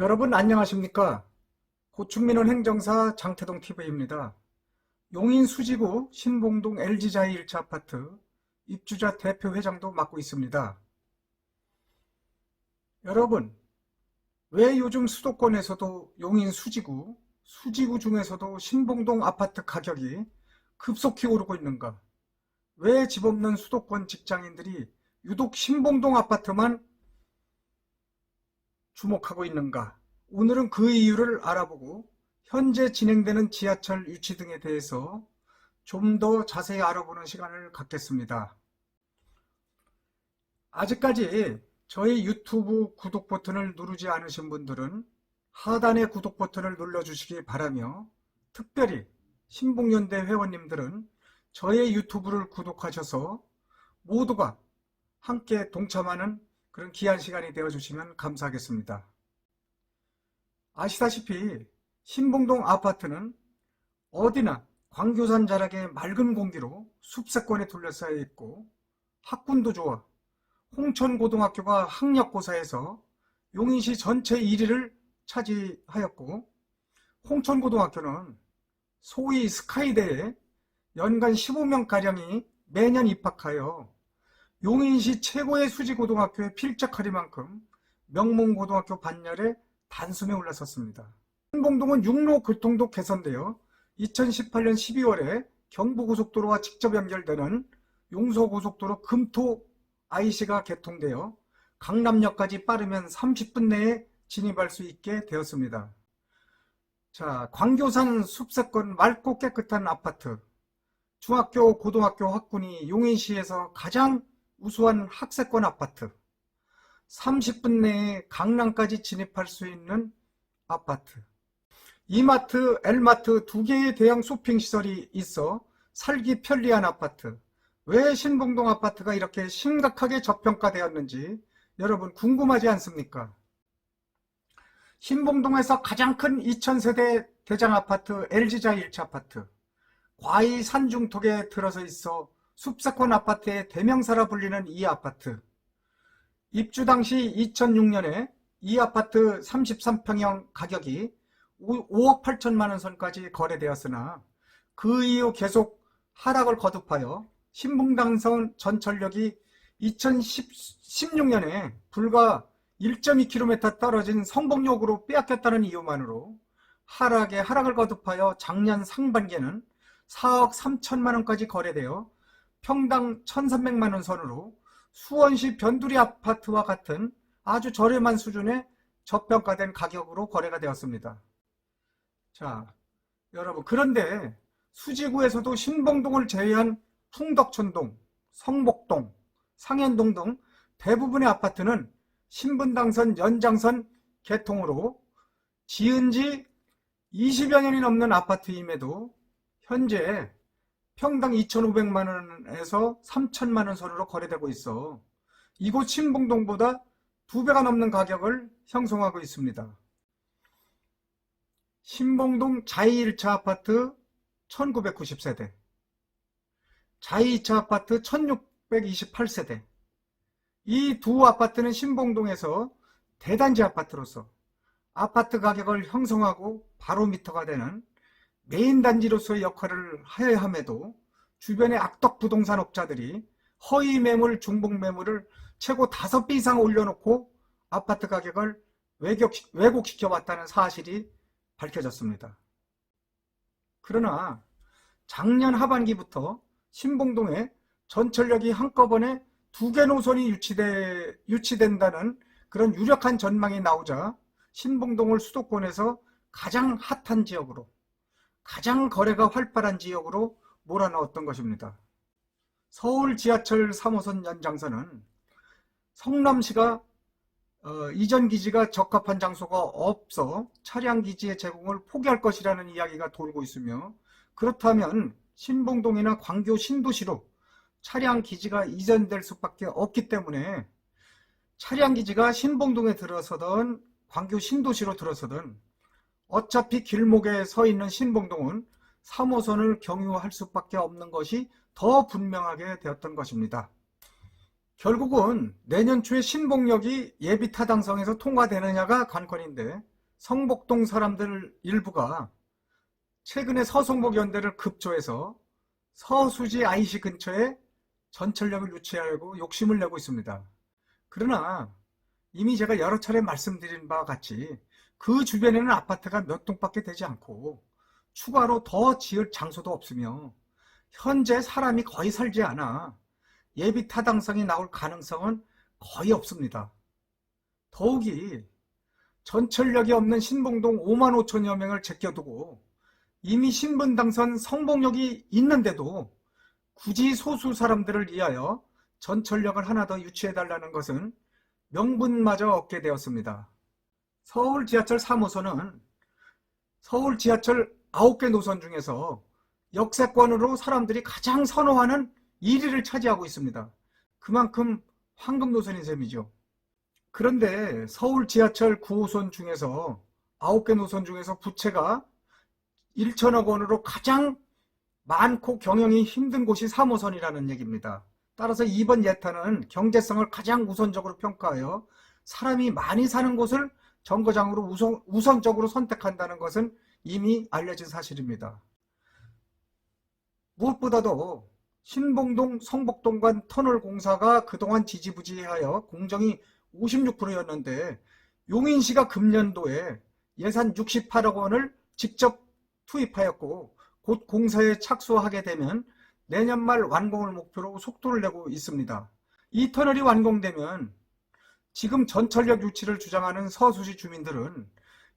여러분 안녕하십니까? 고충민원 행정사 장태동 TV입니다. 용인 수지구 신봉동 LG자이 1차 아파트 입주자 대표 회장도 맡고 있습니다. 여러분, 왜 요즘 수도권에서도 용인 수지구, 수지구 중에서도 신봉동 아파트 가격이 급속히 오르고 있는가? 왜 집 없는 수도권 직장인들이 유독 신봉동 아파트만 주목하고 있는가? 오늘은 그 이유를 알아보고 현재 진행되는 지하철 유치 등에 대해서 좀 더 자세히 알아보는 시간을 갖겠습니다. 아직까지 저희 유튜브 구독 버튼을 누르지 않으신 분들은 하단의 구독 버튼을 눌러주시기 바라며 특별히 신봉연대 회원님들은 저의 유튜브를 구독하셔서 모두가 함께 동참하는 그런 귀한 시간이 되어 주시면 감사하겠습니다. 아시다시피 신봉동 아파트는 어디나 광교산 자락의 맑은 공기로 숲세권에 둘러싸여 있고 학군도 좋아 홍천고등학교가 학력고사에서 용인시 전체 1위를 차지하였고 홍천고등학교는 소위 스카이대에 연간 15명가량이 매년 입학하여 용인시 최고의 수지고등학교에 필적할 만큼 명문고등학교 반열에 단숨에 올라섰습니다. 신봉동은 육로 교통도 개선되어 2018년 12월에 경부고속도로와 직접 연결되는 용서고속도로 금토 IC가 개통되어 강남역까지 빠르면 30분 내에 진입할 수 있게 되었습니다. 자, 광교산 숲세권 맑고 깨끗한 아파트. 중학교, 고등학교 학군이 용인시에서 가장 우수한 학세권 아파트. 30분 내에 강남까지 진입할 수 있는 아파트. 이마트, L마트 두 개의 대형 쇼핑시설이 있어 살기 편리한 아파트. 왜 신봉동 아파트가 이렇게 심각하게 저평가되었는지 여러분 궁금하지 않습니까? 신봉동에서 가장 큰 2000세대 대장 아파트 LG자 1차 아파트. 과이 산중턱에 들어서 있어 숲세권 아파트의 대명사라 불리는 이 아파트. 입주 당시 2006년에 이 아파트 33평형 가격이 5억 8천만 원 선까지 거래되었으나 그 이후 계속 하락을 거듭하여 신봉당선 전철역이 2016년에 불과 1.2km 떨어진 성북역으로 빼앗겼다는 이유만으로 하락에 하락을 거듭하여 작년 상반기에는 4억 3천만 원까지 거래되어 평당 1,300만 원 선으로 수원시 변두리 아파트와 같은 아주 저렴한 수준의 저평가된 가격으로 거래가 되었습니다. 자, 여러분 그런데 수지구에서도 신봉동을 제외한 풍덕천동, 성복동, 상현동 등 대부분의 아파트는 신분당선 연장선 개통으로 지은 지 20여 년이 넘는 아파트임에도 현재 평당 2,500만 원에서 3천만 원 선으로 거래되고 있어 이곳 신봉동보다 두 배가 넘는 가격을 형성하고 있습니다. 신봉동 자이 1차 아파트 1990세대, 자이 2차 아파트 1628세대. 이 두 아파트는 신봉동에서 대단지 아파트로서 아파트 가격을 형성하고 바로미터가 되는 메인 단지로서의 역할을 하여야 함에도 주변의 악덕 부동산 업자들이 허위 매물, 중복 매물을 최고 5배 이상 올려놓고 아파트 가격을 왜곡, 왜곡시켜 왔다는 사실이 밝혀졌습니다. 그러나 작년 하반기부터 신봉동에 전철역이 한꺼번에 두 개 노선이 유치돼, 유치된다는 그런 유력한 전망이 나오자 신봉동을 수도권에서 가장 핫한 지역으로 가장 거래가 활발한 지역으로 몰아넣었던 것입니다. 서울 지하철 3호선 연장선은 성남시가 어, 이전 기지가 적합한 장소가 없어 차량 기지의 제공을 포기할 것이라는 이야기가 돌고 있으며 그렇다면 신봉동이나 광교 신도시로 차량 기지가 이전될 수밖에 없기 때문에 차량 기지가 신봉동에 들어서든 광교 신도시로 들어서든 어차피 길목에 서 있는 신봉동은 3호선을 경유할 수밖에 없는 것이 더 분명하게 되었던 것입니다. 결국은 내년 초에 신봉역이 예비 타당성에서 통과되느냐가 관건인데 성복동 사람들 일부가 최근에 서성복 연대를 급조해서 서수지 IC 근처에 전철역을 유치하려고 욕심을 내고 있습니다. 그러나 이미 제가 여러 차례 말씀드린 바와 같이 그 주변에는 아파트가 몇 동밖에 되지 않고 추가로 더 지을 장소도 없으며 현재 사람이 거의 살지 않아 예비 타당성이 나올 가능성은 거의 없습니다. 더욱이 전철역이 없는 신봉동 5만 5천여 명을 제껴두고 이미 신분 당선 성봉역이 있는데도 굳이 소수 사람들을 위하여 전철역을 하나 더 유치해달라는 것은 명분마저 얻게 되었습니다. 서울 지하철 3호선은 서울 지하철 9개 노선 중에서 역세권으로 사람들이 가장 선호하는 1위를 차지하고 있습니다. 그만큼 황금 노선인 셈이죠. 그런데 서울 지하철 9호선 중에서 9개 노선 중에서 부채가 1천억 원으로 가장 많고 경영이 힘든 곳이 3호선이라는 얘기입니다. 따라서 이번 예타는 경제성을 가장 우선적으로 평가하여 사람이 많이 사는 곳을 정거장으로 우선, 우선적으로 선택한다는 것은 이미 알려진 사실입니다. 무엇보다도 신봉동 성복동 간 터널 공사가 그동안 지지부지하여 공정이 56%였는데 용인시가 금년도에 예산 68억 원을 직접 투입하였고 곧 공사에 착수하게 되면 내년 말 완공을 목표로 속도를 내고 있습니다. 이 터널이 완공되면 지금 전철역 유치를 주장하는 서수시 주민들은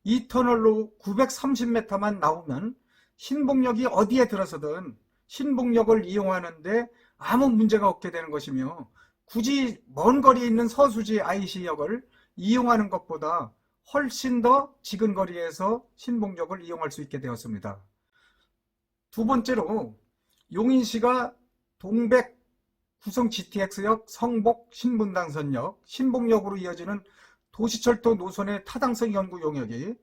이 터널로 930m만 나오면 신봉역이 어디에 들어서든 신봉역을 이용하는데 아무 문제가 없게 되는 것이며 굳이 먼 거리에 있는 서수지 IC역을 이용하는 것보다 훨씬 더 지근 거리에서 신봉역을 이용할 수 있게 되었습니다. 두 번째로 용인시가 동백 구성 GTX역, 성복 신분당선역, 신봉역으로 이어지는 도시철도 노선의 타당성 연구 용역이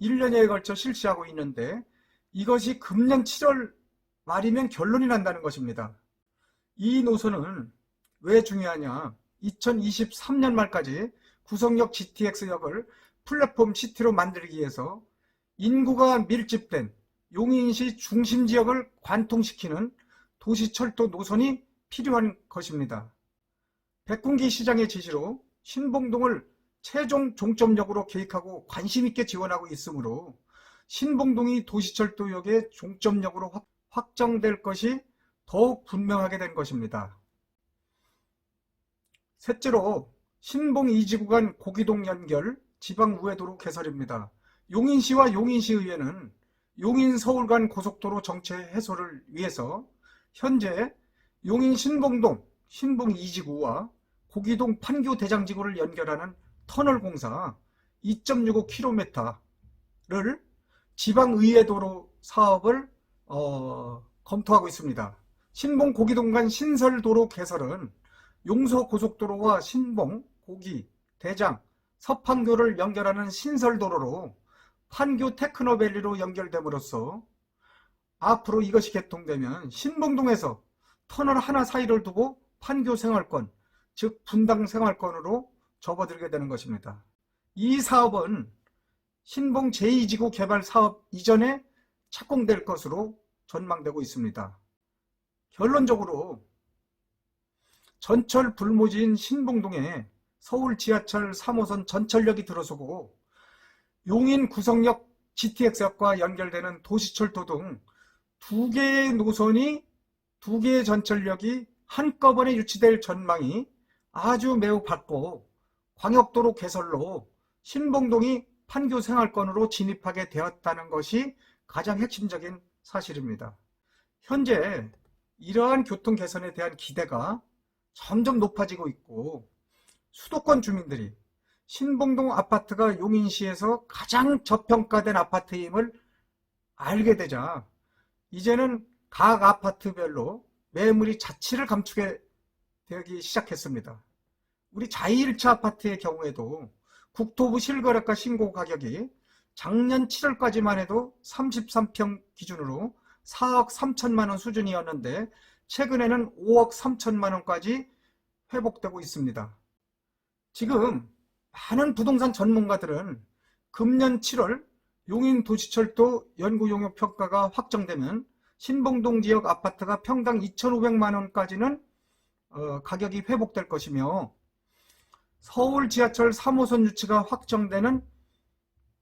1년여에 걸쳐 실시하고 있는데 이것이 금년 7월 말이면 결론이 난다는 것입니다. 이 노선은 왜 중요하냐? 2023년 말까지 구성역 GTX역을 플랫폼 시티로 만들기 위해서 인구가 밀집된 용인시 중심 지역을 관통시키는 도시철도 노선이 필요한 것입니다. 백군기 시장의 지시로 신봉동을 최종 종점역으로 계획하고 관심있게 지원하고 있으므로 신봉동이 도시철도역의 종점역으로 확정될 것이 더욱 분명하게 된 것입니다. 셋째로 신봉 이지 구간 고기동 연결 지방 우회도로 개설입니다. 용인시와 용인시의회는 용인 서울 간 고속도로 정체 해소를 위해서 현재 용인 신봉동 신봉 이지구와 고기동 판교 대장지구를 연결하는 터널 공사 2.65km를 지방의회 도로 사업을 어, 검토하고 있습니다. 신봉 고기동 간 신설도로 개설은 용서 고속도로와 신봉, 고기, 대장, 서판교를 연결하는 신설도로로 판교 테크노밸리로 연결됨으로써 앞으로 이것이 개통되면 신봉동에서 터널 하나 사이를 두고 판교 생활권, 즉 분당 생활권으로 접어들게 되는 것입니다. 이 사업은 신봉 제2지구 개발 사업 이전에 착공될 것으로 전망되고 있습니다. 결론적으로 전철 불모지인 신봉동에 서울 지하철 3호선 전철역이 들어서고 용인 구성역 GTX역과 연결되는 도시철도 등 두 개의 노선이 두 개의 전철역이 한꺼번에 유치될 전망이 아주 매우 밝고 광역도로 개설로 신봉동이 판교 생활권으로 진입하게 되었다는 것이 가장 핵심적인 사실입니다. 현재 이러한 교통 개선에 대한 기대가 점점 높아지고 있고 수도권 주민들이 신봉동 아파트가 용인시에서 가장 저평가된 아파트임을 알게 되자 이제는 각 아파트별로 매물이 자치를 감추게 되기 시작했습니다. 우리 자2일차 아파트의 경우에도 국토부 실거래가 신고 가격이 작년 7월까지만 해도 33평 기준으로 4억 3천만 원 수준이었는데 최근에는 5억 3천만 원까지 회복되고 있습니다. 지금 많은 부동산 전문가들은 금년 7월 용인도시철도 연구용역 평가가 확정되면 신봉동 지역 아파트가 평당 2,500만 원까지는 어, 가격이 회복될 것이며 서울 지하철 3호선 유치가 확정되는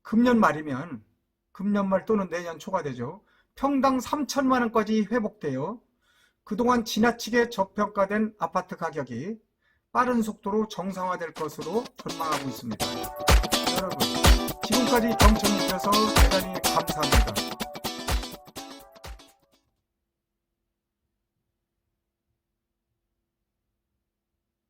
금년 말이면 금년 말 또는 내년 초가 되죠. 평당 3천만 원까지 회복되어 그동안 지나치게 저평가된 아파트 가격이 빠른 속도로 정상화될 것으로 전망하고 있습니다. 여러분, 지금까지 경청해 주셔서 대단히 감사합니다.